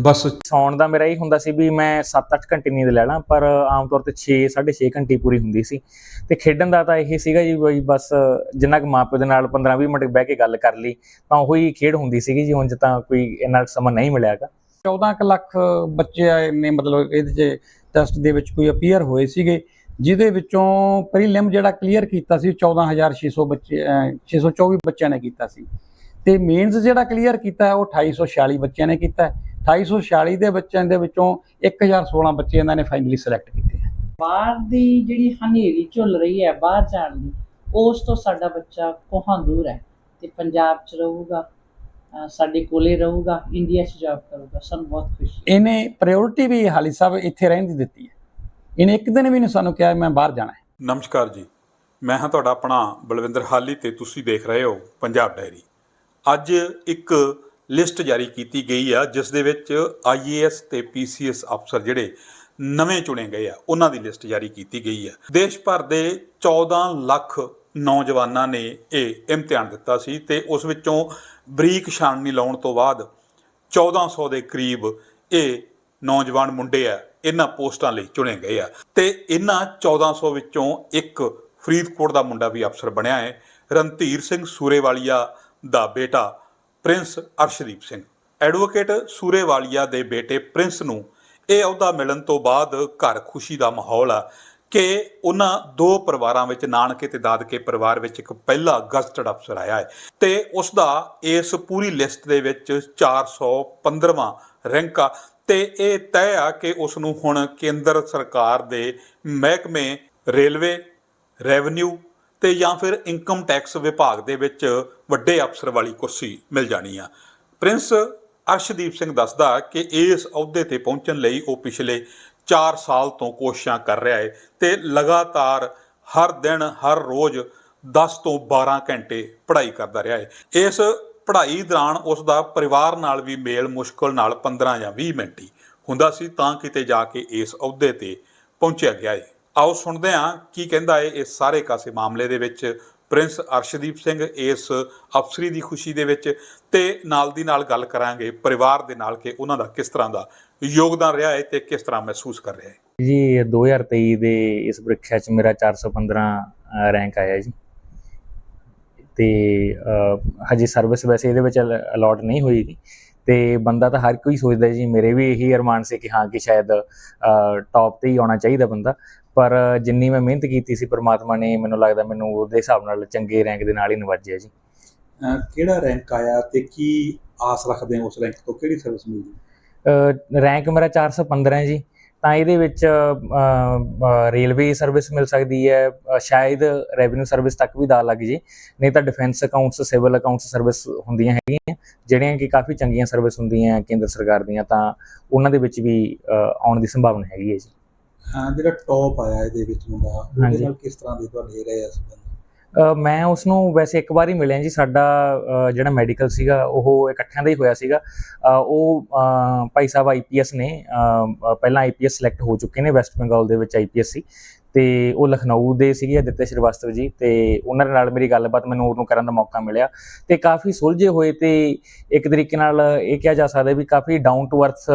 ਬਸ। ਸੌਣ ਦਾ ਮੇਰਾ ਇਹ ਹੁੰਦਾ ਸੀ ਵੀ ਮੈਂ 7-8 ਘੰਟੇ ਨੀਂਦ ਲੈ ਲਾਂ ਪਰ ਆਮ ਤੌਰ ਤੇ 6 6.5 ਘੰਟੇ ਪੂਰੀ ਹੁੰਦੀ ਸੀ। ਤੇ ਖੇਡਣ ਦਾ ਤਾਂ ਇਹ ਸੀਗਾ ਜੀ ਬਈ ਬਸ ਜਿੰਨਾ ਕੁ ਮਾਪੇ ਦੇ ਨਾਲ 15-20 ਮਿੰਟ ਬਹਿ ਕੇ ਗੱਲ ਕਰ ਲਈ ਤਾਂ ਉਹੀ ਖੇਡ ਹੁੰਦੀ ਸੀਗੀ ਜੀ ਉਂਝ ਤਾਂ ਕੋਈ ਇੰਨਾ ਸਮਾਂ ਨਹੀਂ ਮਿਲਿਆਗਾ 14 ਕੁ ਲੱਖ ਬੱਚੇ ਆਏ ਨੇ ਮਤਲਬ ਇਹਦੇ 'ਚ ਟੈਸਟ ਦੇ ਵਿੱਚ ਕੋਈ ਅਪੀਅਰ ਹੋਏ ਸੀਗੇ ਜਿਹਦੇ ਵਿੱਚੋਂ ਪ੍ਰੀਲਿਮ ਜਿਹੜਾ ਕਲੀਅਰ ਕੀਤਾ ਸੀ 14600 ਬੱਚੇ ਅਹ 624 ਬੱਚਿਆਂ ਨੇ ਕੀਤਾ ਸੀ। ਤੇ ਮੇਨਸ ਜਿਹੜਾ ਕਲੀਅਰ ਕੀਤਾ ਹੈ ਉਹ 2846 ਬੱਚਿਆਂ ਨੇ ਕੀਤਾ ਹੈ। 2846 ਦੇ ਬੱਚਿਆਂ ਦੇ ਵਿੱਚੋਂ 1016 ਬੱਚੇ ਇਹਨਾਂ ਨੇ ਫਾਈਨਲੀ ਸਿਲੈਕਟ ਕੀਤੇ ਹੈ। ਬਾਹਰ ਦੀ ਜਿਹੜੀ ਹਨੇਰੀ ਝੁੱਲ ਰਹੀ ਹੈ ਬਾਹਰ ਜਾਣ ਦੀ ਉਸ ਤੋਂ ਸਾਡਾ ਬੱਚਾ ਕੋਹਾਂ ਦੂਰ ਹੈ? ਤੇ ਪੰਜਾਬ 'ਚ ਰਹੂਗਾ ਸਾਡੇ ਕੋਲੇ ਰਹੂਗਾ ਇੰਡੀਆ 'ਚ ਜੌਬ ਕਰੂਗਾ ਸਾਨੂੰ ਬਹੁਤ ਖੁਸ਼ੀ ਇਹਨੇ ਪ੍ਰਾਇੋਰਟੀ ਵੀ ਹਾਲੀ ਸਾਹਿਬ ਇੱਥੇ ਰਹਿਣ ਦੀ ਦਿੱਤੀ ਹੈ। ਇਹਨੇ ਇੱਕ ਦਿਨ ਵੀ ਨਹੀਂ ਸਾਨੂੰ ਕਿਹਾ ਮੈਂ ਬਾਹਰ ਜਾਣਾ ਹੈ। ਨਮਸਕਾਰ ਜੀ ਮੈਂ ਹਾਂ ਤੁਹਾਡਾ ਆਪਣਾ ਬਲਵਿੰਦਰ ਹਾਲੀ ਤੇ ਤੁਸੀਂ ਦੇਖ ਰਹੇ ਹੋ ਪੰਜਾਬ ਡਾਇਰੀ ਅੱਜ ਇੱਕ ਲਿਸਟ ਜਾਰੀ ਕੀਤੀ ਗਈ ਆ, ਜਿਸ ਦੇ ਵਿੱਚ ਆਈਏਐਸ ਤੇ ਪੀਸੀਐਸ ਅਫਸਰ ਜਿਹੜੇ ਨਵੇਂ ਚੁਣੇ ਗਏ ਆ, ਉਹਨਾਂ ਦੀ ਲਿਸਟ ਜਾਰੀ ਕੀਤੀ ਗਈ ਆ। ਦੇਸ਼ ਭਰ ਦੇ 14 ਲੱਖ ਨੌਜਵਾਨਾਂ ਨੇ ਇਹ ਇਮਤਿਹਾਨ ਦਿੱਤਾ ਸੀ ਤੇ ਉਸ ਵਿੱਚੋਂ ਬਰੀਕ ਛਾਣਨੀ ਲਾਉਣ ਤੋਂ ਬਾਅਦ 1400 ਦੇ ਕਰੀਬ ਇਹ ਨੌਜਵਾਨ ਮੁੰਡੇ ਆ, ਇਹਨਾਂ ਪੋਸਟਾਂ ਲਈ ਚੁਣੇ ਗਏ ਆ। ਤੇ ਇਹਨਾਂ 1400 ਵਿੱਚੋਂ ਇੱਕ ਫਰੀਦਕੋਟ ਦਾ ਮੁੰਡਾ ਵੀ ਅਫਸਰ ਬਣਿਆ ਹੈ, ਰਣਧੀਰ ਸਿੰਘ ਸੂਰੇਵਾਲੀਆ ਦਾ ਬੇਟਾ ਪ੍ਰਿੰਸ ਅਰਸ਼ਦੀਪ ਸਿੰਘ। ਐਡਵੋਕੇਟ ਸੂਰੇਵਾਲੀਆ ਦੇ ਬੇਟੇ ਪ੍ਰਿੰਸ ਨੂੰ ਇਹ ਅਹੁਦਾ ਮਿਲਣ ਤੋਂ ਬਾਅਦ ਘਰ ਖੁਸ਼ੀ ਦਾ ਮਾਹੌਲ ਆ ਕਿ ਉਹਨਾਂ ਦੋ ਪਰਿਵਾਰਾਂ ਵਿੱਚ ਨਾਨਕੇ ਤੇ ਦਾਦਕੇ ਪਰਿਵਾਰ ਵਿੱਚ ਇੱਕ ਪਹਿਲਾ ਗਜ਼ਟਡ ਅਫਸਰ ਆਇਆ ਹੈ ਤੇ ਉਸ ਦਾ ਇਸ ਪੂਰੀ ਲਿਸਟ ਦੇ ਵਿੱਚ 415ਵਾਂ ਰੈਂਕ ਆ ਤੇ ਇਹ ਤੈਅ ਆ ਕਿ ਉਸ ਨੂੰ ਹੁਣ ਕੇਂਦਰ ਸਰਕਾਰ ਦੇ ਮਹਿਕਮੇ ਰੇਲਵੇ, ਰੈਵਨਿਊ ਤੇ ਜਾਂ ਫਿਰ ਇਨਕਮ ਟੈਕਸ ਵਿਭਾਗ ਦੇ ਵਿੱਚ ਵੱਡੇ ਅਫਸਰ ਵਾਲੀ ਕੁਰਸੀ ਮਿਲ ਜਾਣੀ ਆ। ਪ੍ਰਿੰਸ ਅਰਸ਼ਦੀਪ ਸਿੰਘ ਦੱਸਦਾ ਕਿ ਇਸ ਅਹੁਦੇ ਤੇ ਪਹੁੰਚਣ ਲਈ ਉਹ ਪਿਛਲੇ 4 ਸਾਲ ਤੋਂ ਕੋਸ਼ਿਸ਼ਾਂ ਕਰ ਰਿਹਾ ਹੈ ਤੇ ਲਗਾਤਾਰ ਹਰ ਦਿਨ, ਹਰ ਰੋਜ਼ 10 ਤੋਂ 12 ਘੰਟੇ ਪੜ੍ਹਾਈ ਕਰਦਾ ਰਿਹਾ ਹੈ ਇਸ ਪੜ੍ਹਾਈ ਦੌਰਾਨ ਉਸ ਦਾ ਪਰਿਵਾਰ ਨਾਲ ਵੀ ਮੇਲ ਮੁਸ਼ਕਲ ਨਾਲ 15 ਜਾਂ 20 ਮਿੰਟ ਹੀ ਹੁੰਦਾ ਸੀ ਤਾਂ ਕਿਤੇ ਜਾ ਕੇ ਇਸ ਅਹੁਦੇ ਤੇ ਪਹੁੰਚਿਆ ਗਿਆ ਹੈ ਆਓ ਸੁਣਦੇ ਹਾਂ ਕੀ ਕਹਿੰਦਾ ਹੈ ਇਸ ਸਾਰੇ ਕਾਸੇ ਮਾਮਲੇ ਦੇ ਵਿੱਚ। ਪ੍ਰਿੰਸ ਅਰਸ਼ਦੀਪ ਸਿੰਘ ਇਸ ਅਫਸਰੀ ਦੀ ਖੁਸ਼ੀ ਦੇ ਵਿੱਚ ਤੇ ਨਾਲ ਦੀ ਨਾਲ ਗੱਲ ਕਰਾਂਗੇ ਪਰਿਵਾਰ ਦੇ ਨਾਲ ਕਿ ਉਹਨਾਂ ਦਾ ਕਿਸ ਤਰ੍ਹਾਂ ਦਾ ਯੋਗਦਾਨ ਰਿਹਾ ਹੈ ਤੇ ਕਿਸ ਤਰ੍ਹਾਂ ਮਹਿਸੂਸ ਕਰ ਰਿਹਾ ਹੈ ਜੀ 2023 ਦੇ ਇਸ ਪ੍ਰੀਖਿਆ 'ਚ ਮੇਰਾ 415 ਰੈਂਕ ਆਇਆ ਜੀ। ਤੇ ਹਜੇ ਸਰਵਿਸ ਵੈਸੇ ਇਹਦੇ ਵਿੱਚ ਅਲਾਟ ਨਹੀਂ ਹੋਈ ਤੇ ਬੰਦਾ ਤਾਂ ਹਰ ਕੋਈ ਸੋਚਦਾ ਜੀ, ਮੇਰੇ ਵੀ ਇਹੀ ਅਰਮਾਨ ਸੀ ਕਿ ਹਾਂ, ਕਿ ਸ਼ਾਇਦ ਟੌਪ ਤੇ ਹੀ ਆਉਣਾ ਚਾਹੀਦਾ ਬੰਦਾ। ਪਰ ਜਿੰਨੀ ਮੈਂ ਮਿਹਨਤ ਕੀਤੀ ਸੀ ਪ੍ਰਮਾਤਮਾ ਨੇ ਮੈਨੂੰ ਲੱਗਦਾ ਮੈਨੂੰ ਉਹਦੇ ਹਿਸਾਬ ਨਾਲ ਚੰਗੇ ਰੈਂਕ ਦੇ ਨਾਲ ਹੀ ਨਵਾਜਿਆ ਜੀ। ਕਿਹੜਾ ਰੈਂਕ ਆਇਆ ਤੇ ਕੀ ਆਸ ਰੱਖਦੇ ਹੋ ਉਸ ਰੈਂਕ ਤੋਂ? ਕਿਹੜੀ ਸਰਵਿਸ ਮਿਲਦੀ? ਰੈਂਕ ਮੇਰਾ 415 ਹੈ ਜੀ। ਤਾਂ ਇਹਦੇ ਵਿੱਚ ਰੇਲਵੇ ਸਰਵਿਸ ਮਿਲ ਸਕਦੀ ਹੈ ਸ਼ਾਇਦ ਰੈਵਨਿਊ ਸਰਵਿਸ ਤੱਕ ਵੀ ਦਾ ਲੱਗ ਜੇ। ਨਹੀਂ ਤਾਂ defence accounts civil accounts service ਹੁੰਦੀਆਂ ਹੈਗੀਆਂ ਜਿਹੜੀਆਂ ਕਿ ਕਾਫੀ ਚੰਗੀਆਂ ਸਰਵਿਸ ਹੁੰਦੀਆਂ ਕੇਂਦਰ ਸਰਕਾਰ ਦੀਆਂ ਤਾਂ ਉਹਨਾਂ ਦੇ ਵਿੱਚ ਵੀ ਆਉਣ ਦੀ ਸੰਭਾਵਨਾ ਹੈਗੀ ਹੈ ਜੀ। ਜਿਹੜਾ ਟੌਪ ਆਇਆ ਇਹਦੇ ਵਿੱਚ ਮੁੰਡਾ ਉਹਦੇ ਹਾਂਜੀ। ਨਾਲ ਕਿਸ ਤਰ੍ਹਾਂ ਦੇ ਤੁਹਾਡੇ ਰਹੇ ਆ ਸੰਬੰਧ? ਅ, ਮੈਂ ਉਸ ਨੂੰ ਵੈਸੇ ਇੱਕ ਵਾਰ ਹੀ ਮਿਲਿਆ ਜੀ ਸਾਡਾ ਅ, ਜਿਹੜਾ ਮੈਡੀਕਲ ਸੀਗਾ ਉਹ ਇਕੱਠਿਆਂ ਦਾ ਹੀ ਹੋਇਆ ਸੀਗਾ। ਅ, ਉਹ ਅ, ਭਾਈ ਸਾਹਿਬ ਆਈਪੀਐਸ ਨੇ ਅ, ਅ, ਪਹਿਲਾਂ ਆਈਪੀਐਸ ਸਿਲੈਕਟ ਹੋ ਚੁੱਕੇ ਨੇ ਵੈਸਟ ਬੰਗਾਲ ਦੇ ਵਿੱਚ ਆਈਪੀਐਸ ਸੀ। ਤੇ ਉਹ ਲਖਨਊ ਦੇ ਸੀਗੇ ਅਦਿੱਤਿਆ ਸ਼੍ਰੀਵਾਸਤਵ ਜੀ ਤੇ ਉਹਨਾਂ ਦੇ ਨਾਲ ਮੇਰੀ ਗੱਲਬਾਤ ਮੈਨੂੰ ਉਹਨੂੰ ਕਰਨ ਦਾ ਮੌਕਾ ਮਿਲਿਆ ਤੇ ਕਾਫੀ ਸੁਲਝੇ ਹੋਏ ਤੇ ਇੱਕ ਤਰੀਕੇ ਨਾਲ ਇਹ ਕਿਹਾ ਜਾ ਸਕਦਾ ਵੀ ਕਾਫੀ ਡਾਊਨ ਟੂ ਅਰਥ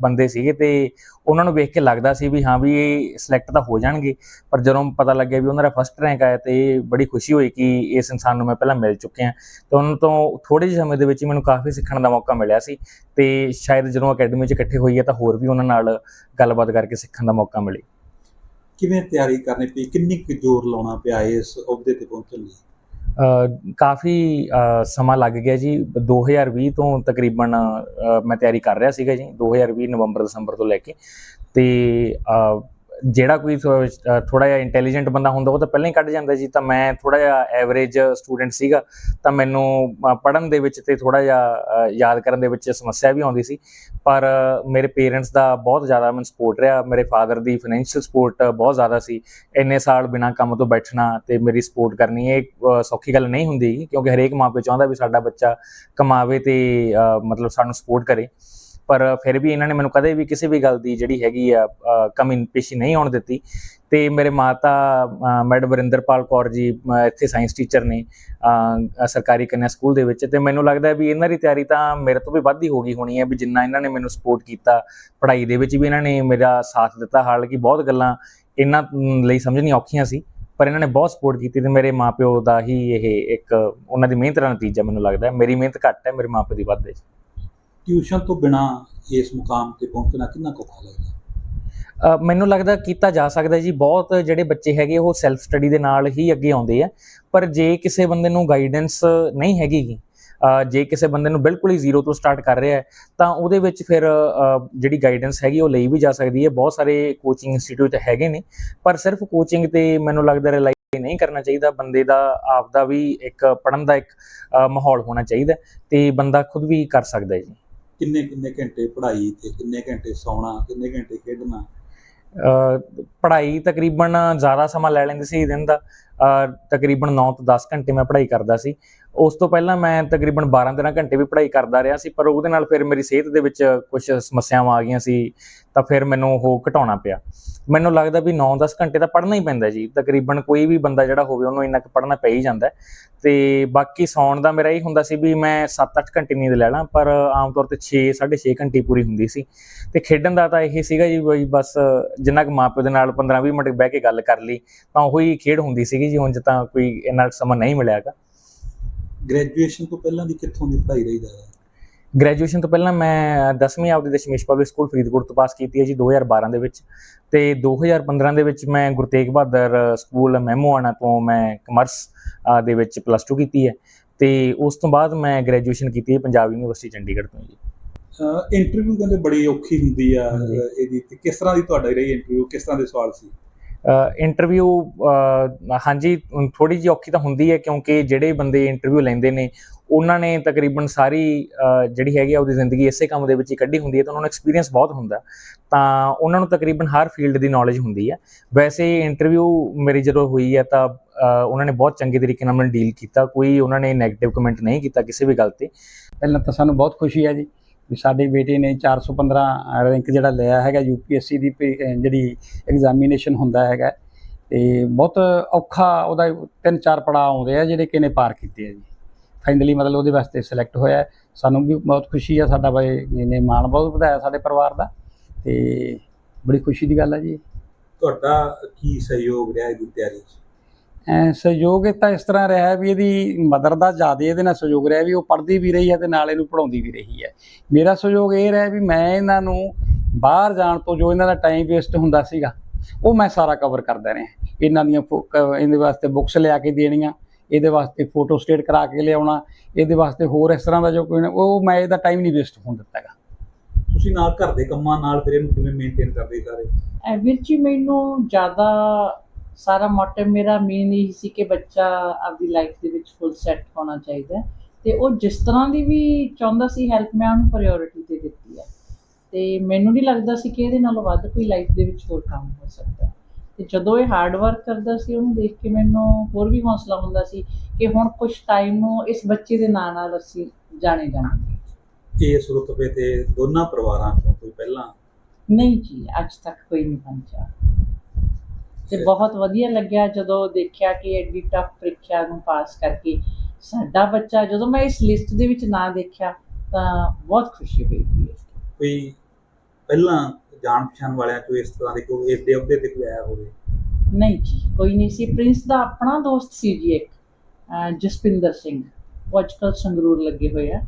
ਬੰਦੇ ਸੀਗੇ ਤੇ ਉਹਨਾਂ ਨੂੰ ਵੇਖ ਕੇ ਲੱਗਦਾ ਸੀ ਵੀ ਹਾਂ ਵੀ ਇਹ ਸਿਲੈਕਟ ਤਾਂ ਹੋ ਜਾਣਗੇ, ਪਰ ਜਦੋਂ ਪਤਾ ਲੱਗਿਆ ਵੀ ਉਹਨਾਂ ਦਾ ਫਸਟ ਰੈਂਕ ਆਇਆ ਤੇ ਬੜੀ ਖੁਸ਼ੀ ਹੋਈ ਕਿ ਇਸ ਇਨਸਾਨ ਨੂੰ ਮੈਂ ਪਹਿਲਾਂ ਮਿਲ ਚੁੱਕਿਆ। ਤੇ ਉਹਨਾਂ ਤੋਂ ਥੋੜੇ ਜਿਹੇ ਸਮੇਂ ਦੇ ਵਿੱਚ ਮੈਨੂੰ ਕਾਫੀ ਸਿੱਖਣ ਦਾ ਮੌਕਾ ਮਿਲਿਆ ਸੀ ਤੇ ਸ਼ਾਇਦ ਜਦੋਂ ਅਕੈਡਮੀ 'ਚ ਇਕੱਠੇ ਹੋਈਏ ਤਾਂ ਹੋਰ ਵੀ ਉਹਨਾਂ ਨਾਲ ਗੱਲਬਾਤ ਕਰਕੇ ਸਿੱਖਣ ਦਾ ਮੌਕਾ ਮਿਲੇ। ਕਿਵੇਂ ਤਿਆਰੀ ਕਰਨੀ ਪਈ? ਕਿੰਨੀ ਕੁ ਜ਼ੋਰ ਲਾਉਣਾ ਪਿਆ ਇਸ ਅਹੁਦੇ ਤੇ ਪਹੁੰਚਣ ਲਈ? ਕਾਫੀ ਸਮਾਂ ਲੱਗ ਗਿਆ ਜੀ। 2020 ਤੋਂ ਤਕਰੀਬਨ ਮੈਂ ਤਿਆਰੀ ਕਰ ਰਿਹਾ ਸੀਗਾ ਜੀ। 2020 ਨਵੰਬਰ ਦਸੰਬਰ ਤੋਂ ਲੈ ਕੇ। ਤੇ ਜਿਹੜਾ ਕੋਈ ਥੋੜਾ ਜਿਹਾ ਇੰਟੈਲੀਜੈਂਟ ਬੰਦਾ ਹੁੰਦਾ, ਉਹ ਤਾਂ ਪਹਿਲਾਂ ਹੀ ਕੱਢ ਜਾਂਦਾ ਜੀ। ਤਾਂ ਮੈਂ ਥੋੜਾ ਜਿਹਾ ਐਵਰੇਜ ਸਟੂਡੈਂਟ ਸੀਗਾ, ਤਾਂ ਮੈਨੂੰ ਪੜਨ ਦੇ ਵਿੱਚ ਤੇ ਥੋੜਾ ਜਿਹਾ ਯਾਦ ਕਰਨ ਦੇ ਵਿੱਚ ਸਮੱਸਿਆ ਵੀ ਆਉਂਦੀ ਸੀ। ਪਰ ਮੇਰੇ ਪੇਰੈਂਟਸ ਦਾ ਬਹੁਤ ਜ਼ਿਆਦਾ ਮੈਨੂੰ ਸਪੋਰਟ ਰਿਹਾ। ਮੇਰੇ ਫਾਦਰ ਦੀ ਫਾਈਨੈਂਸ਼ੀਅਲ ਸਪੋਰਟ ਬਹੁਤ ਜ਼ਿਆਦਾ ਸੀ। ਇੰਨੇ ਸਾਲ ਬਿਨਾਂ ਕੰਮ ਤੋਂ ਬੈਠਣਾ ਤੇ ਮੇਰੀ ਸਪੋਰਟ ਕਰਨੀ, ਇਹ ਸੌਖੀ ਗੱਲ ਨਹੀਂ ਹੁੰਦੀ, ਕਿਉਂਕਿ ਹਰੇਕ ਮਾਪੇ ਚਾਹੁੰਦਾ ਵੀ ਸਾਡਾ ਬੱਚਾ ਕਮਾਵੇ ਤੇ ਮਤਲਬ ਸਾਨੂੰ ਸਪੋਰਟ ਕਰੇ। ਪਰ ਫਿਰ ਵੀ ਇਹਨਾਂ ਨੇ ਮੈਨੂੰ ਕਦੇ ਵੀ ਕਿਸੇ ਵੀ ਗੱਲ ਦੀ ਜਿਹੜੀ ਹੈਗੀ ਆ ਕਮੀ ਪੇਸ਼ੀ ਨਹੀਂ ਆਉਣ ਦਿੱਤੀ। ਤੇ ਮੇਰੇ ਮਾਤਾ ਮੈਡਮ ਵਰਿੰਦਰਪਾਲ ਕੌਰ ਜੀ ਇੱਥੇ ਸਾਇੰਸ ਟੀਚਰ ਨੇ ਸਰਕਾਰੀ ਕੰਨਿਆ ਸਕੂਲ ਦੇ ਵਿੱਚ। ਤੇ ਮੈਨੂੰ ਲੱਗਦਾ ਵੀ ਇਹਨਾਂ ਦੀ ਤਿਆਰੀ ਤਾਂ ਮੇਰੇ ਤੋਂ ਵੀ ਵੱਧ ਹੀ ਹੋ ਗਈ ਹੋਣੀ ਹੈ ਵੀ ਜਿੰਨਾ ਇਹਨਾਂ ਨੇ ਮੈਨੂੰ ਸਪੋਰਟ ਕੀਤਾ, ਪੜ੍ਹਾਈ ਦੇ ਵਿੱਚ ਵੀ ਇਹਨਾਂ ਨੇ ਮੇਰਾ ਸਾਥ ਦਿੱਤਾ। ਹਾਲਾਂਕਿ ਬਹੁਤ ਗੱਲਾਂ ਇਹਨਾਂ ਲਈ ਸਮਝਣੀਆਂ ਔਖੀਆਂ ਸੀ, ਪਰ ਇਹਨਾਂ ਨੇ ਬਹੁਤ ਸਪੋਰਟ ਕੀਤੀ ਤੇ ਮੇਰੇ ਮਾਪਿਓ ਦਾ ਹੀ ਇਹ ਇੱਕ, ਉਹਨਾਂ ਦੀ ਮਿਹਨਤ ਦਾ ਨਤੀਜਾ ਮੈਨੂੰ ਲੱਗਦਾ ਮੇਰੀ ਮਿਹਨਤ ਘੱਟ ਹੈ, ਮੇਰੇ ਮਾਪੇ ਦੀ ਵੱਧ ਹੈ ਟਿਊਸ਼ਨ ਤੋਂ ਬਿਨਾ ਇਸ ਮੁਕਾਮ ਤੇ ਪਹੁੰਚਣਾ ਕਿੰਨਾ ਔਖਾ ਲੱਗਦਾ? ਮੈਨੂੰ ਲੱਗਦਾ ਕੀਤਾ ਜਾ ਸਕਦਾ ਜੀ। ਬਹੁਤ ਜਿਹੜੇ ਬੱਚੇ ਹੈਗੇ, ਉਹ ਸੈਲਫ ਸਟੱਡੀ ਦੇ ਨਾਲ ਹੀ ਅੱਗੇ ਆਉਂਦੇ ਆ। ਪਰ ਜੇ ਕਿਸੇ ਬੰਦੇ ਨੂੰ ਗਾਈਡੈਂਸ ਨਹੀਂ ਹੈਗੀ ਜੇ ਕਿਸੇ ਬੰਦੇ ਨੂੰ ਬਿਲਕੁਲ ਹੀ ਜ਼ੀਰੋ ਤੋਂ ਸਟਾਰਟ ਕਰ ਰਿਹਾ ਹੈ, ਤਾਂ ਉਹਦੇ ਵਿੱਚ ਫਿਰ ਜਿਹੜੀ ਗਾਈਡੈਂਸ ਹੈਗੀ ਉਹ ਲਈ ਵੀ ਜਾ ਸਕਦੀ ਹੈ। ਬਹੁਤ ਸਾਰੇ ਕੋਚਿੰਗ ਇੰਸਟੀਚਿਊਟ ਹੈਗੇ ਨੇ, ਪਰ ਸਿਰਫ ਕੋਚਿੰਗ ਤੇ ਮੈਨੂੰ ਲੱਗਦਾ ਰਿਲਾਈ ਨਹੀਂ ਕਰਨਾ ਚਾਹੀਦਾ। ਬੰਦੇ ਦਾ, ਆਪ ਦਾ ਵੀ ਇੱਕ ਪੜਨ ਦਾ ਇੱਕ ਮਾਹੌਲ ਹੋਣਾ ਚਾਹੀਦਾ ਤੇ ਬੰਦਾ ਖੁਦ ਵੀ ਕਰ ਸਕਦਾ ਹੈ ਜੀ। ਕਿੰਨੇ ਕਿੰਨੇ ਘੰਟੇ ਪੜ੍ਹਾਈ ਤੇ ਕਿੰਨੇ ਘੰਟੇ ਸੌਣਾ ਕਿੰਨੇ ਘੰਟੇ ਖੇਡਣਾ? ਅ, ਪੜ੍ਹਾਈ ਤਕਰੀਬਨ ਜ਼ਿਆਦਾ ਸਮਾਂ ਲੈ ਲੈਂਦੀ ਸੀ ਦਿਨ ਦਾ। ਅ, ਤਕਰੀਬਨ 9 ਤੋਂ 10 ਘੰਟੇ ਮੈਂ ਪੜ੍ਹਾਈ ਕਰਦਾ ਸੀ। ਉਸ ਤੋਂ ਪਹਿਲਾਂ ਮੈਂ ਤਕਰੀਬਨ 12-13 ਘੰਟੇ ਵੀ ਪੜ੍ਹਾਈ ਕਰਦਾ ਰਿਹਾ ਸੀ, ਪਰ ਉਹਦੇ ਨਾਲ ਫਿਰ ਮੇਰੀ ਸਿਹਤ ਦੇ ਵਿੱਚ ਕੁਝ ਸਮੱਸਿਆਵਾਂ ਆ ਗਈਆਂ ਸੀ, ਤਾਂ ਫਿਰ ਮੈਨੂੰ ਉਹ ਘਟਾਉਣਾ ਪਿਆ। ਮੈਨੂੰ ਲੱਗਦਾ ਵੀ 9-10 ਘੰਟੇ ਤਾਂ ਪੜ੍ਹਨਾ ਹੀ ਪੈਂਦਾ ਜੀ, ਤਕਰੀਬਨ ਕੋਈ ਵੀ ਬੰਦਾ ਜਿਹੜਾ ਹੋਵੇ ਉਹਨੂੰ ਇੰਨਾ ਕੁ ਪੜ੍ਹਨਾ ਪੈ ਹੀ ਜਾਂਦਾ ਤੇ ਬਾਕੀ ਸੌਣ ਦਾ ਮੇਰਾ ਇਹ ਹੁੰਦਾ ਸੀ ਵੀ ਮੈਂ 7-8 ਘੰਟੇ ਨੀਂਦ ਲੈ ਲਾਂ, ਪਰ ਆਮ ਤੌਰ ਤੇ 6-6.5 ਘੰਟੇ ਪੂਰੀ ਹੁੰਦੀ ਸੀ। ਤੇ ਖੇਡਣ ਦਾ ਤਾਂ ਇਹ ਸੀਗਾ ਜੀ ਬਈ ਬਸ ਜਿੰਨਾ ਕੁ ਮਾਪਿਓ ਦੇ ਨਾਲ 15-20 ਮਿੰਟ ਬਹਿ ਕੇ ਗੱਲ ਕਰ ਲਈ, ਤਾਂ ਉਹੀ ਖੇਡ ਹੁੰਦੀ ਸੀਗੀ ਜੀ, ਹੁਣ ਤਾਂ ਕੋਈ ਇੰਨਾ ਸਮਾਂ ਨਹੀਂ ਮਿਲਿਆਗਾ ਗ੍ਰੈਜੂਏਸ਼ਨ ਤੋਂ ਪਹਿਲਾਂ ਦੀ ਕਿੱਥੋਂ ਦੀ ਪੜ੍ਹਾਈ ਰਹੀ ਦਾ ਗ੍ਰੈਜੂਏਸ਼ਨ ਤੋਂ ਪਹਿਲਾਂ ਮੈਂ 10ਵੀਂ ਆਪਦੀ ਦਸ਼ਮੇਸ਼ ਪਬਲਿਕ ਸਕੂਲ ਫਰੀਦਕੋਟ ਤੋਂ ਪਾਸ ਕੀਤੀ ਹੈ ਜੀ 2012 ਦੇ ਵਿੱਚ। ਤੇ 2015 ਦੇ ਵਿੱਚ ਮੈਂ ਗੁਰੂ ਤੇਗ ਬਹਾਦਰ ਸਕੂਲ ਮਹਿਮੂਆਣਾ ਤੋਂ ਮੈਂ ਕਮਰਸ ਦੇ ਵਿੱਚ ਪਲੱਸ 2 ਕੀਤੀ ਹੈ। ਤੇ ਉਸ ਤੋਂ ਬਾਅਦ ਮੈਂ ਗ੍ਰੈਜੂਏਸ਼ਨ ਕੀਤੀ ਹੈ ਪੰਜਾਬ ਯੂਨੀਵਰਸਿਟੀ ਚੰਡੀਗੜ੍ਹ ਤੋਂ ਜੀ। ਇੰਟਰਵਿਊ ਕਹਿੰਦੇ ਬੜੀ ਔਖੀ ਹੁੰਦੀ ਆ ਇਹਦੀ। ਤੇ ਕਿਸ ਤਰ੍ਹਾਂ ਦੀ ਤੁਹਾਡੀ ਰਹੀ ਇੰਟਰਵਿਊ ਕਿਸ ਤਰ੍ਹਾਂ ਦੇ ਸਵਾਲ ਸੀ? ਇੰਟਰਵਿਊ ਹਾਂਜੀ ਥੋੜੀ ਜਿਹੀ ਔਖੀ ਤਾਂ ਹੁੰਦੀ ਹੈ ਕਿਉਂਕਿ ਜਿਹੜੇ ਬੰਦੇ ਇੰਟਰਵਿਊ ਲੈਂਦੇ ਨੇ, ਉਹਨਾਂ ਨੇ ਤਕਰੀਬਨ ਸਾਰੀ ਜਿਹੜੀ ਹੈਗੀ ਆ ਉਹਦੀ ਜ਼ਿੰਦਗੀ ਇਸੇ ਕੰਮ ਦੇ ਵਿੱਚ ਹੀ ਕੱਢੀ ਹੁੰਦੀ ਹੈ ਤਾਂ ਉਹਨਾਂ ਨੂੰ ਐਕਸਪੀਰੀਅੰਸ ਬਹੁਤ ਹੁੰਦਾ। ਤਾਂ ਉਹਨਾਂ ਨੂੰ ਤਕਰੀਬਨ ਹਰ ਫੀਲਡ ਦੀ ਨੌਲੇਜ ਹੁੰਦੀ ਹੈ। ਵੈਸੇ ਇੰਟਰਵਿਊ ਮੇਰੀ ਜਦੋਂ ਹੋਈ ਹੈ ਤਾਂ ਉਹਨਾਂ ਨੇ ਬਹੁਤ ਚੰਗੇ ਤਰੀਕੇ ਨਾਲ ਮੈਨੂੰ ਡੀਲ ਕੀਤਾ। ਕੋਈ ਉਹਨਾਂ ਨੇ 네ਗੇਟਿਵ ਕਮੈਂਟ ਨਹੀਂ ਕੀਤਾ ਕਿਸੇ ਵੀ ਗੱਲ ਤੇ। ਪਹਿਲਾਂ ਤਾਂ ਸਾਨੂੰ ਬਹੁਤ ਖੁਸ਼ੀ ਹੈ ਜੀ। ਵੀ ਸਾਡੇ ਬੇਟੇ ਨੇ 415 ਰੈਂਕ ਜਿਹੜਾ ਲਿਆ ਹੈਗਾ ਯੂਪੀਐਸਸੀ ਦੀ ਪੇ- ਜਿਹੜੀ ਐਗਜ਼ਾਮੀਨੇਸ਼ਨ ਹੁੰਦਾ ਹੈਗਾ। ਤੇ ਬਹੁਤ ਔਖਾ ਉਹਦਾ ਤਿੰਨ ਚਾਰ ਪੜਾਅ ਆਉਂਦੇ ਆ ਜਿਹੜੇ ਕਿਨੇ ਪਾਰ ਕੀਤੇ ਆ ਜੀ। ਫਾਈਨਲੀ ਮਤਲਬ ਉਹਦੇ ਵਾਸਤੇ ਸਿਲੈਕਟ ਹੋਇਆ। ਸਾਨੂੰ ਵੀ ਬਹੁਤ ਖੁਸ਼ੀ ਆ ਸਾਡਾ ਬਾਈ ਨੇ ਮਾਣ ਬਹੁਤ ਵਧਾਇਆ ਸਾਡੇ ਪਰਿਵਾਰ ਦਾ। ਤੇ ਬੜੀ ਖੁਸ਼ੀ ਦੀ ਗੱਲ ਆ ਜੀ। ਤੁਹਾਡਾ ਕੀ ਸਹਿਯੋਗ ਰਿਹਾ ਇਹਦੀ ਤਿਆਰੀ 'ਚ? ਸਹਿਯੋਗ ਇਹ ਤਾਂ ਇਸ ਤਰ੍ਹਾਂ ਰਿਹਾ ਵੀ ਇਹਦੀ ਮਦਰ ਦਾ ਜ਼ਿਆਦਾ ਇਹਦੇ ਨਾਲ ਸਹਿਯੋਗ ਰਿਹਾ ਵੀ ਉਹ ਪੜ੍ਹਦੀ ਵੀ ਰਹੀ ਹੈ ਤੇ ਨਾਲ ਇਹਨੂੰ ਪੜ੍ਹਾਉਂਦੀ ਵੀ ਰਹੀ ਹੈ। ਮੇਰਾ ਸਹਿਯੋਗ ਇਹ ਰਿਹਾ ਵੀ ਮੈਂ ਇਹਨਾਂ ਨੂੰ ਬਾਹਰ ਜਾਣ ਤੋਂ ਜੋ ਇਹਨਾਂ ਦਾ ਟਾਈਮ ਵੇਸਟ ਹੁੰਦਾ ਸੀਗਾ ਉਹ ਮੈਂ ਸਾਰਾ ਕਵਰ ਕਰਦਾ ਰਿਹਾ। ਇਹਨਾਂ ਦੀਆਂ ਇਹਦੇ ਵਾਸਤੇ ਬੁੱਕਸ ਲਿਆ ਕੇ ਦੇਣੀਆਂ ਇਹਦੇ ਵਾਸਤੇ ਫੋਟੋ ਸਟੇਟ ਕਰਾ ਕੇ ਲਿਆਉਣਾ ਇਹਦੇ ਵਾਸਤੇ ਹੋਰ ਇਸ ਤਰ੍ਹਾਂ ਦਾ ਜੋ ਕੋਈ ਨਾ- ਉਹ ਮੈਂ ਇਹਦਾ ਟਾਈਮ ਨਹੀਂ ਵੇਸਟ ਹੋਣ ਦਿੱਤਾ ਹੈਗਾ। ਤੁਸੀਂ ਨਾਲ ਘਰ ਦੇ ਕੰਮਾਂ ਨਾਲ ਫਿਰ ਇਹਨੂੰ ਕਿਵੇਂ ਮੇਨਟੇਨ ਕਰਦੇ ਸਾਰੇ? ਵੀਰ ਜੀ ਮੈਨੂੰ ਜ਼ਿਆਦਾ ਸਾਰਾ ਮੋਟਿਵ ਮੇਰਾ ਮੇਨ ਇਹ ਸੀ ਕਿ ਬੱਚਾ ਆਪਦੀ ਲਾਈਫ ਦੇ ਵਿੱਚ ਫੁੱਲ ਸੈੱਟ ਹੋਣਾ ਚਾਹੀਦਾ ਤੇ ਉਹ ਜਿਸ ਤਰ੍ਹਾਂ ਦੀ ਵੀ ਚਾਹੁੰਦਾ ਸੀ ਹੈਲਪ ਮੈਂ ਉਹਨੂੰ ਪ੍ਰਾਇੋਰਟੀ ਤੇ ਦਿੱਤੀ ਹੈ। ਤੇ ਮੈਨੂੰ ਨਹੀਂ ਲੱਗਦਾ ਸੀ ਕਿ ਇਹਦੇ ਨਾਲੋਂ ਵੱਧ ਕੋਈ ਲਾਈਫ ਦੇ ਵਿੱਚ ਹੋਰ ਕੰਮ ਹੋ ਸਕਦਾ। ਤੇ ਜਦੋਂ ਇਹ ਹਾਰਡ ਵਰਕ ਕਰਦਾ ਸੀ ਉਹਨੂੰ ਦੇਖ ਕੇ ਮੈਨੂੰ ਹੋਰ ਵੀ ਹੌਸਲਾ ਹੁੰਦਾ ਸੀ ਕਿ ਹੁਣ ਕੁਝ ਟਾਈਮ ਨੂੰ ਇਸ ਬੱਚੇ ਦੇ ਨਾਂ ਨਾਲ ਅਸੀਂ ਜਾਣੇ ਜਾਵਾਂਗੇ ਇਸ ਰੁਤਬੇ ਤੇ ਦੋਨਾਂ ਪਰਿਵਾਰਾਂ ਤੋਂ ਕੋਈ ਪਹਿਲਾਂ? ਨਹੀਂ ਜੀ ਅੱਜ ਤੱਕ ਕੋਈ ਨਹੀਂ ਪਹੁੰਚਿਆ ਤੇ ਬਹੁਤ ਵਧੀਆ ਲੱਗਿਆ ਜਦੋਂ ਦੇਖਿਆ ਕਿ ਐਡੀ ਟਫ ਪ੍ਰੀਖਿਆ ਨੂੰ ਪਾਸ ਕਰਕੇ ਸਾਡਾ ਬੱਚਾ ਜਦੋਂ ਮੈਂ ਇਸ ਲਿਸਟ ਦੇ ਵਿੱਚ ਨਾਂ ਦੇਖਿਆ ਤਾਂ ਬਹੁਤ ਖੁਸ਼ੀ ਹੋਈ ਕੋਈ ਪਹਿਲਾਂ ਜਾਣ ਪਛਾਣ ਵਾਲਿਆਂ ਚੋਂ ਇਸ ਤਰ੍ਹਾਂ ਦੇ ਕੋਈ ਇਸ ਦੇ ਅਹੁਦੇ ਤੇ ਕੋਈ ਆਇਆ ਹੋਵੇ? ਨਹੀਂ ਜੀ ਕੋਈ ਨਹੀਂ ਸੀ। ਪ੍ਰਿੰਸ ਦਾ ਆਪਣਾ ਦੋਸਤ ਸੀ ਜੀ ਇੱਕ ਜਸਪਿੰਦਰ ਸਿੰਘ। ਉਹ ਅੱਜਕੱਲ ਸੰਗਰੂਰ ਲੱਗੇ ਹੋਏ ਆ।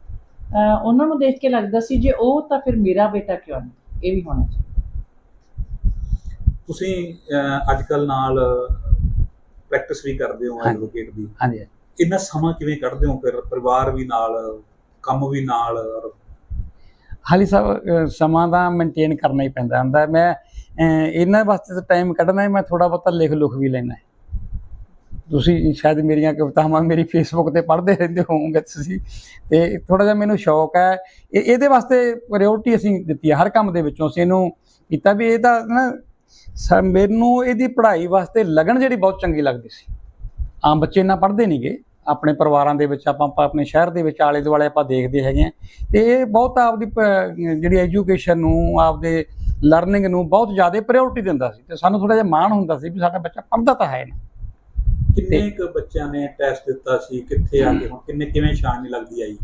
ਉਹਨਾਂ ਨੂੰ ਦੇਖ ਕੇ ਲੱਗਦਾ ਸੀ ਜੇ ਉਹ ਤਾਂ ਫਿਰ ਮੇਰਾ ਬੇਟਾ ਕਿਉਂ ਨਹੀਂ? ਇਹ ਵੀ ਹੋਣਾ ਚਾਹੀਦਾ। ਤੁਸੀਂ ਅੱਜ ਕੱਲ ਨਾਲ ਪ੍ਰੈਕਟਿਸ ਵੀ ਕਰਦੇ ਹੋ। ਐਡਵੋਕੇਟ ਦੀ। ਹਾਂਜੀ। ਇੰਨਾ ਸਮਾਂ ਕਿਵੇਂ ਕੱਢਦੇ ਹੋ ਫਿਰ ਪਰਿਵਾਰ ਵੀ ਨਾਲ ਕੰਮ ਵੀ ਨਾਲ? ਹਾਲੀ ਅ, ਸਮਾਂ ਦਾ ਮੇਨਟੇਨ ਕਰਨਾ ਹੀ ਪੈਂਦਾ ਹੁੰਦਾ। ਮੈਂ ਇਹਨਾਂ ਵਾਸਤੇ ਤਾਂ ਟਾਈਮ ਕੱਢਣਾ ਹੈ ਮੈਂ ਥੋੜਾ ਬਹੁਤਾ ਲਿਖ ਲੁਖ ਵੀ ਲੈਣਾ ਤੁਸੀਂ ਸ਼ਾਇਦ ਮੇਰੀਆਂ ਕਵਿਤਾਵਾਂ ਮੇਰੀ ਫੇਸਬੁੱਕ ਤੇ ਪੜ੍ਹਦੇ ਰਹਿੰਦੇ ਹੋਵੋਗੇ ਤੁਸੀਂ। ਤੇ ਥੋੜਾ ਜਿਹਾ ਮੈਨੂੰ ਸ਼ੌਕ ਹੈ। ਇਹ ਇਹਦੇ ਵਾਸਤੇ ਪ੍ਰਾਇੋਰਟੀ ਅਸੀਂ ਦਿੱਤੀ ਹੈ। ਹਰ ਕੰਮ ਦੇ ਵਿੱਚੋਂ ਅਸੀਂ ਇਹਨੂੰ ਕੀਤਾ ਵੀ ਇਹਦਾ ਨਾ ਸ- ਮੈਨੂੰ ਇਹਦੀ ਪੜ੍ਹਾਈ ਵਾਸਤੇ ਲਗਨ ਜਿਹੜੀ ਬਹੁਤ ਚੰਗੀ ਲੱਗਦੀ ਸੀ। ਆਮ ਬੱਚੇ ਇੰਨਾ ਪੜ੍ਹਦੇ ਨਹੀਂਗੇ ਆਪਣੇ ਪਰਿਵਾਰਾਂ ਦੇ ਵਿੱਚ ਆਪਾਂ ਆਪਾਂ ਆਪਣੇ ਸ਼ਹਿਰ ਦੇ ਵਿੱਚ ਆਲੇ ਦੁਆਲੇ ਆਪਾਂ ਦੇਖਦੇ ਹੈਗੇ ਆ ਤੇ ਇਹ ਬਹੁਤ ਆਪਦੀ ਜਿਹੜੀ ਐਜੂਕੇਸ਼ਨ ਨੂੰ ਆਪਦੇ ਲਰਨਿੰਗ ਨੂੰ ਬਹੁਤ ਜ਼ਿਆਦਾ ਪ੍ਰਾਇੋਰਟੀ ਦਿੰਦਾ ਸੀ। ਤੇ ਸਾਨੂੰ ਥੋੜਾ ਜਿਹਾ ਮਾਣ ਹੁੰਦਾ ਸੀ ਵੀ ਸਾਡਾ ਬੱਚਾ ਪੜ੍ਹਦਾ ਤਾਂ ਹੈ ਨਾ। ਕਿੰਨੇ ਕੁ ਬੱਚਿਆਂ ਨੇ ਟੈਸਟ ਦਿੱਤਾ ਸੀ? ਕਿੱਥੇ ਆ ਕੇ ਹੁਣ? ਕਿੰਨੇ ਕਿਵੇਂ ਛਾਣਨੀ ਲੱਗਦੀ ਆਈ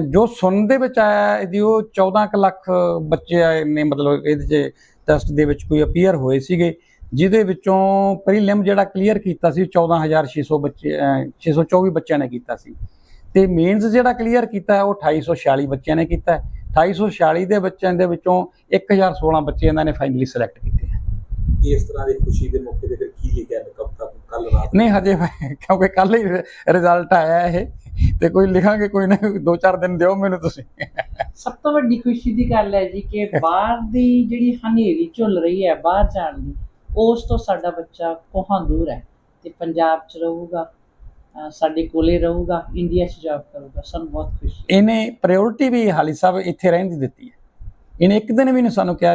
ਜੋ? ਸੁਣਨ ਦੇ ਵਿੱਚ ਆਇਆ ਇਹਦੀ ਉਹ 14 ਕੁ ਲੱਖ ਬੱਚੇ ਆਏ ਨੇ ਮਤਲਬ ਇਹਦੇ ਚ ਟੈਸਟ ਦੇ ਵਿੱਚ ਕੋਈ ਅਪੀਅਰ ਹੋਏ ਸੀਗੇ ਜਿਹਦੇ ਵਿੱਚੋਂ ਪ੍ਰੀਲਿਮ ਜਿਹੜਾ ਕਲੀਅਰ ਕੀਤਾ ਸੀ 14600 ਬੱਚੇ ਅਹ 624 ਬੱਚਿਆਂ ਨੇ ਕੀਤਾ ਸੀ। ਤੇ ਮੇਨਸ ਜਿਹੜਾ ਕਲੀਅਰ ਕੀਤਾ ਹੈ ਉਹ 2846 ਬੱਚਿਆਂ ਨੇ ਕੀਤਾ ਹੈ। 2846 ਦੇ ਬੱਚਿਆਂ ਦੇ ਵਿੱਚੋਂ 1016 ਬੱਚੇ ਇਹਨਾਂ ਨੇ ਫਾਈਨਲੀ ਸਿਲੈਕਟ ਕੀਤੇ ਹੈ। ਇਸ ਤਰ੍ਹਾਂ ਦੀ ਖੁਸ਼ੀ ਦੇ ਮੌਕੇ ਤੇ ਫਿਰ ਕੀ ਲਿਖਿਆ ਕਵਿਤਾ ਕੱਲ ਰਾਤ ਨਹੀਂ ਹਜੇ ਕਿਉਂਕਿ ਕੱਲ ਹੀ ਰਿਜ਼ਲਟ ਆਇਆ ਇਹ। ਤੇ ਕੋਈ ਲਿਖਾਂਗੇ ਕੋਈ ਨਾ ਦੋ ਚਾਰ ਦਿਨ ਦਿਓ ਮੈਨੂੰ ਤੁਸੀਂ। ਸਭ ਤੋਂ ਵੱਡੀ ਖੁਸ਼ੀ ਦੀ ਗੱਲ ਹੈ ਜੀ ਕਿ ਬਾਹਰ ਦੀ ਜਿਹੜੀ ਹਨੇਰੀ ਝੁੱਲ ਰਹੀ ਹੈ ਬਾਹਰ ਜਾਣ ਦੀ ਉਸ ਤੋਂ ਸਾਡਾ ਬੱਚਾ ਕੋਹਾਂ ਦੂਰ ਹੈ ਤੇ ਪੰਜਾਬ 'ਚ ਰਹੂਗਾ ਸਾਡੇ ਕੋਲੇ ਰਹੂਗਾ ਇੰਡੀਆ 'ਚ ਜੌਬ ਕਰੂਗਾ ਸਾਨੂੰ ਬਹੁਤ ਖੁਸ਼ੀ ਇਹਨੇ ਪ੍ਰਾਇੋਰਟੀ ਵੀ ਹਾਲੀ ਸਾਹਿਬ ਇੱਥੇ ਰਹਿਣ ਦੀ ਦਿੱਤੀ ਹੈ। ਇਹਨੇ ਇੱਕ ਦਿਨ ਵੀ ਨਹੀਂ ਸਾਨੂੰ ਕਿਹਾ